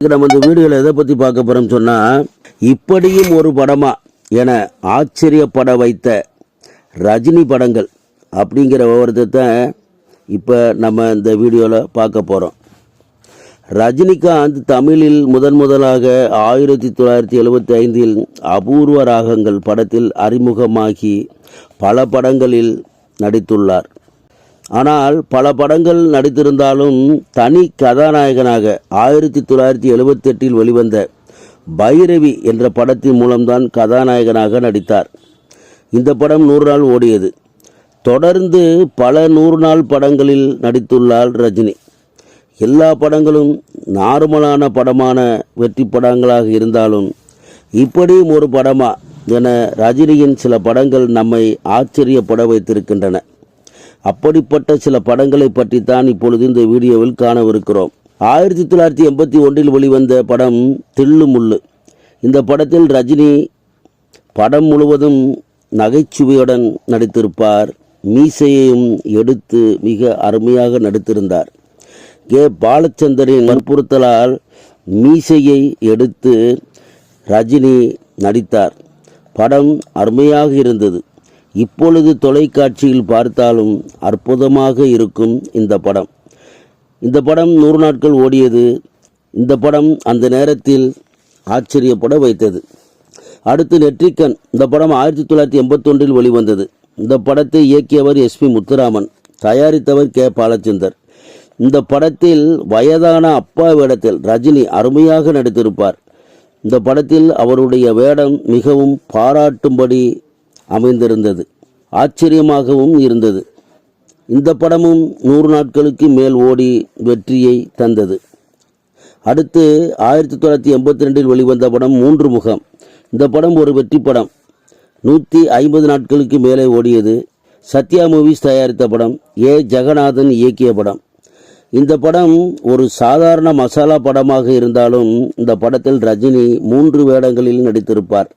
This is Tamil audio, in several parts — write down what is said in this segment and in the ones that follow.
நம்ம இந்த வீடியோவில் எதை பற்றி பார்க்க போகிறோம்னு சொன்னால் இப்படியும் ஒரு படமா என ஆச்சரியப்பட வைத்த ரஜினி படங்கள் அப்படிங்கிற விவரத்தை இப்போ நம்ம இந்த வீடியோவில் பார்க்க போகிறோம் ரஜினிகாந்த் தமிழில் முதன் முதலாக ஆயிரத்தி தொள்ளாயிரத்தி எழுபத்தி ஐந்தில் அபூர்வ ராகங்கள் படத்தில் அறிமுகமாகி பல படங்களில் நடித்துள்ளார். ஆனால் பல படங்கள் நடித்திருந்தாலும் தனி கதாநாயகனாக ஆயிரத்தி தொள்ளாயிரத்தி எழுபத்தெட்டில் வெளிவந்த பைரவி என்ற படத்தின் மூலம்தான் கதாநாயகனாக நடித்தார். இந்த படம் நூறு நாள் ஓடியது. தொடர்ந்து பல நூறு நாள் படங்களில் நடித்துள்ளார் ரஜினி. எல்லா படங்களும் நார்மலான படமான வெற்றி படங்களாக இருந்தாலும் இப்படியும் ஒரு படமா என ரஜினியின் சில படங்கள் நம்மை ஆச்சரியப்பட வைத்திருக்கின்றன. அப்படிப்பட்ட சில படங்களை பற்றித்தான் இப்பொழுது இந்த வீடியோவில் காணவிருக்கிறோம். ஆயிரத்தி தொள்ளாயிரத்தி எண்பத்தி ஒன்றில் வெளிவந்த படம் தில்லு முள்ளு. இந்த படத்தில் ரஜினி படம் முழுவதும் நகைச்சுவையுடன் நடித்திருப்பார். மீசையையும் எடுத்து மிக அருமையாக நடித்திருந்தார். கே. பாலச்சந்தரின் வற்புறுத்தலால் மீசையை எடுத்து ரஜினி நடித்தார். படம் அருமையாக இருந்தது. இப்பொழுது தொலைக்காட்சியில் பார்த்தாலும் அற்புதமாக இருக்கும் இந்த படம். இந்த படம் நூறு நாட்கள் ஓடியது. இந்த படம் அந்த நேரத்தில் ஆச்சரியப்பட வைத்தது. அடுத்து நெற்றிக்கண். இந்த படம் ஆயிரத்தி தொள்ளாயிரத்தி எண்பத்தொன்றில் வெளிவந்தது. இந்த படத்தை இயக்கியவர் எஸ்பி முத்துராமன். தயாரித்தவர் கே. பாலச்சந்தர். இந்த படத்தில் வயதான அப்பா வேடத்தில் ரஜினி அருமையாக நடித்திருப்பார். இந்த படத்தில் அவருடைய வேடம் மிகவும் பாராட்டும்படி அமைந்திருந்தது. ஆச்சரியமாகவும் இருந்தது. இந்த படமும் நூறு நாட்களுக்கு மேல் ஓடி வெற்றியை தந்தது. அடுத்து ஆயிரத்தி தொள்ளாயிரத்தி எண்பத்தி ரெண்டில் வெளிவந்த படம் மூன்று முகம். இந்த படம் ஒரு வெற்றி படம். நூற்றி ஐம்பது நாட்களுக்கு மேலே ஓடியது சத்யா மூவிஸ் தயாரித்த படம் ஏ. ஜெகநாதன் இயக்கிய படம். இந்த படம் ஒரு சாதாரண மசாலா படமாக இருந்தாலும் இந்த படத்தில் ரஜினி மூன்று வேடங்களில் நடித்திருப்பார்.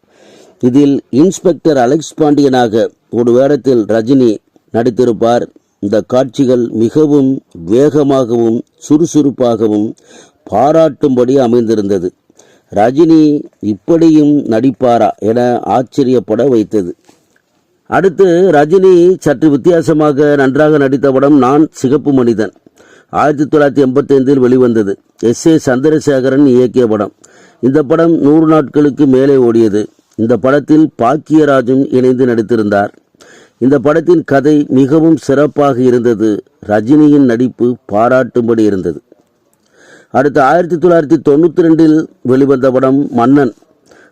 இதில் இன்ஸ்பெக்டர் அலெக்ஸ் பாண்டியனாக ஒரு வேடத்தில் ரஜினி நடித்திருப்பார். இந்த காட்சிகள் மிகவும் வேகமாகவும் சுறுசுறுப்பாகவும் பாராட்டும்படி அமைந்திருந்தது. ரஜினி இப்படியும் நடிப்பாரா என ஆச்சரியப்பட வைத்தது. அடுத்து ரஜினி சற்று வித்தியாசமாக நன்றாக நடித்த படம் நான் சிகப்பு மனிதன். ஆயிரத்தி தொள்ளாயிரத்தி எண்பத்தைந்தில் வெளிவந்தது. எஸ் ஏ சந்திரசேகரன் இயக்கிய படம். இந்த படம் நூறு நாட்களுக்கு மேலே ஓடியது. இந்த படத்தில் பாக்கியராஜும் இணைந்து நடித்திருந்தார். இந்த படத்தின் கதை மிகவும் சிறப்பாக இருந்தது. ரஜினியின் நடிப்பு பாராட்டும்படி இருந்தது. அடுத்து ஆயிரத்தி தொள்ளாயிரத்தி தொண்ணூற்றி ரெண்டில் வெளிவந்த படம் மன்னன்.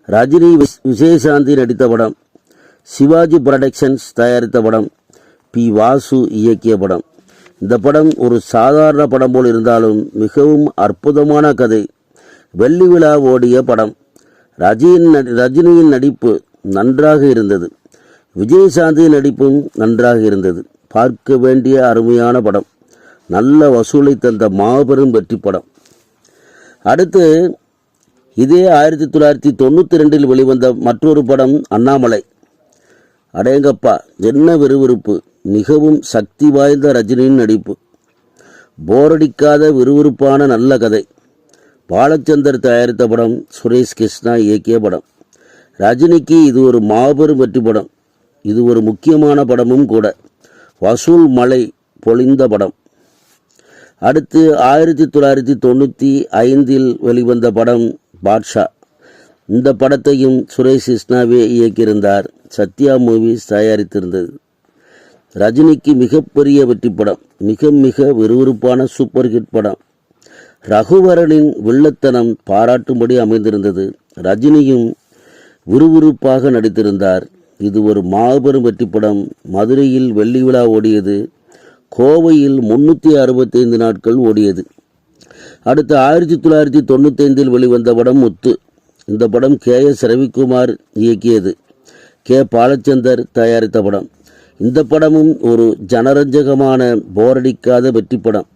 ரஜினி விஸ்- விஜயசாந்தி நடித்த படம். சிவாஜி புரொடக்ஷன்ஸ் தயாரித்த படம். பி. வாசு இயக்கிய படம். இந்த படம் ஒரு சாதாரண படம் போல் இருந்தாலும் மிகவும் அற்புதமான கதை. வெள்ளி விழா ஓடிய படம். ரஜினியின் நடி- ரஜினியின் நடிப்பு நன்றாக இருந்தது. விஜயசாந்தியின் நடிப்பும் நன்றாக இருந்தது. பார்க்க வேண்டிய அருமையான படம். நல்ல வசூலை தந்த மாபெரும் வெற்றி படம். அடுத்து இதே ஆயிரத்தி தொள்ளாயிரத்தி தொண்ணூற்றி ரெண்டில் வெளிவந்த மற்றொரு படம் அண்ணாமலை. அடேங்கப்பா என்ன விறுவிறுப்பு. மிகவும் சக்தி வாய்ந்த ரஜினியின் நடிப்பு. போரடிக்காத விறுவிறுப்பான நல்ல கதை. பாலச்சந்தர் தயாரித்த படம் சுரேஷ் கிருஷ்ணா இயக்கிய படம். ரஜினிக்கு இது ஒரு மாபெரும் வெற்றி படம். இது ஒரு முக்கியமான படமும் கூட. வசூல் மலை பொழிந்த படம். அடுத்து ஆயிரத்தி தொள்ளாயிரத்தி தொண்ணூற்றி ஐந்தில் வெளிவந்த படம் பாட்ஷா. இந்த படத்தையும் சுரேஷ் கிருஷ்ணாவே இயக்கியிருந்தார். சத்யா மூவிஸ் தயாரித்திருந்தது. ரஜினிக்கு மிகப்பெரிய வெற்றி படம். மிக மிக விறுவிறுப்பான சூப்பர் ஹிட் படம். ரகுவரனின் வில்லத்தனம் பாராட்டும்படி அமைந்திருந்தது. ரஜினியும் விறுவிறுப்பாக நடித்திருந்தார். இது ஒரு மாபெரும் வெற்றி படம் மதுரையில் வெள்ளி விழா ஓடியது. கோவையில் முன்னூற்றி அறுபத்தைந்து நாட்கள் ஓடியது. அடுத்து ஆயிரத்தி தொள்ளாயிரத்தி தொண்ணூத்தைந்தில் வெளிவந்த படம் முத்து. இந்த படம் கே எஸ் ரவிக்குமார் இயக்கியது. கே பாலச்சந்தர் தயாரித்த படம். இந்த படமும் ஒரு ஜனரஞ்சகமான போரடிக்காத வெற்றி படம்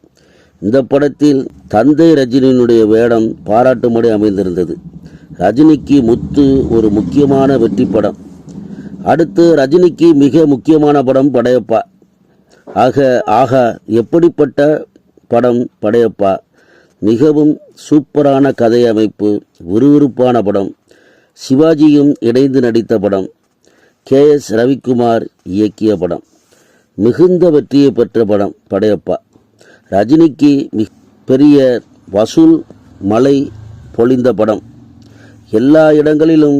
இந்த படத்தில் தந்தை ரஜினியினுடைய வேடம் பாராட்டும்படி அமைந்திருந்தது. ரஜினிக்கு முத்து ஒரு முக்கியமான வெற்றி படம். அடுத்து ரஜினிக்கு மிக முக்கியமான படம் படையப்பா. ஆக ஆகா எப்படிப்பட்ட படம் படையப்பா? மிகவும் சூப்பரான கதை அமைப்பு விறுவிறுப்பான படம். சிவாஜியும் இணைந்து நடித்த படம். கே எஸ் ரவிக்குமார் இயக்கிய படம். மிகுந்த வெற்றியை பெற்ற படம் படையப்பா. ரஜினிக்கு மிக பெரிய வசூல் மலை பொழிந்த படம். எல்லா இடங்களிலும்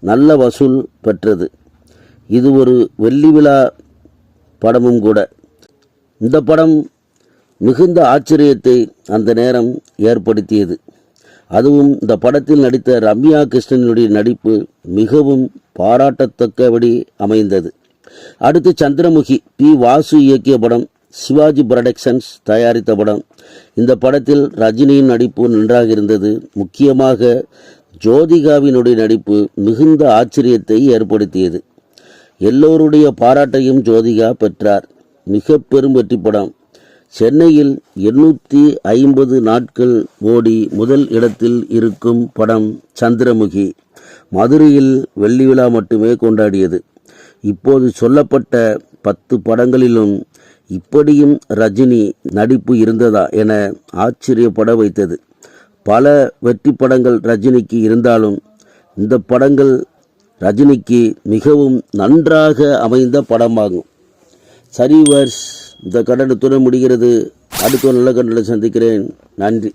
நல்ல வசூல் பெற்றது. இது ஒரு வெள்ளி விழா படமும் கூட. இந்த படம் மிகுந்த ஆச்சரியத்தை அந்த நேரம் ஏற்படுத்தியது. அதுவும் இந்த படத்தில் நடித்த ரம்யா கிருஷ்ணனுடைய நடிப்பு மிகவும் பாராட்டத்தக்கபடி அமைந்தது. அடுத்து சந்திரமுகி பி வாசு இயக்கிய படம் சிவாஜி புரொடக்ஷன்ஸ் தயாரித்த படம். இந்த படத்தில் ரஜினியின் நடிப்பு நன்றாக இருந்தது. முக்கியமாக ஜோதிகாவினுடைய நடிப்பு மிகுந்த ஆச்சரியத்தை ஏற்படுத்தியது. எல்லோருடைய பாராட்டையும் ஜோதிகா பெற்றார். மிக பெரும் வெற்றி படம். சென்னையில் எண்ணூற்றி ஐம்பது நாட்கள் ஓடி முதல் இடத்தில் இருக்கும் படம் சந்திரமுகி. மதுரையில் வெள்ளி விழா மட்டுமே கொண்டாடியது. இப்போது சொல்லப்பட்ட பத்து படங்களிலும் இப்படியும் ரஜினி நடிப்பு இருந்ததா என ஆச்சரியப்பட வைத்தது. பல வெற்றி படங்கள் ரஜினிக்கு இருந்தாலும் இந்த படங்கள் ரஜினிக்கு மிகவும் நன்றாக அமைந்த படமாகும். சரி வர்ஸ் இந்த கட்டணத்துடன் முடிகிறது. அடுத்த ஒரு நல்ல கட்டணம் சந்திக்கிறேன். நன்றி.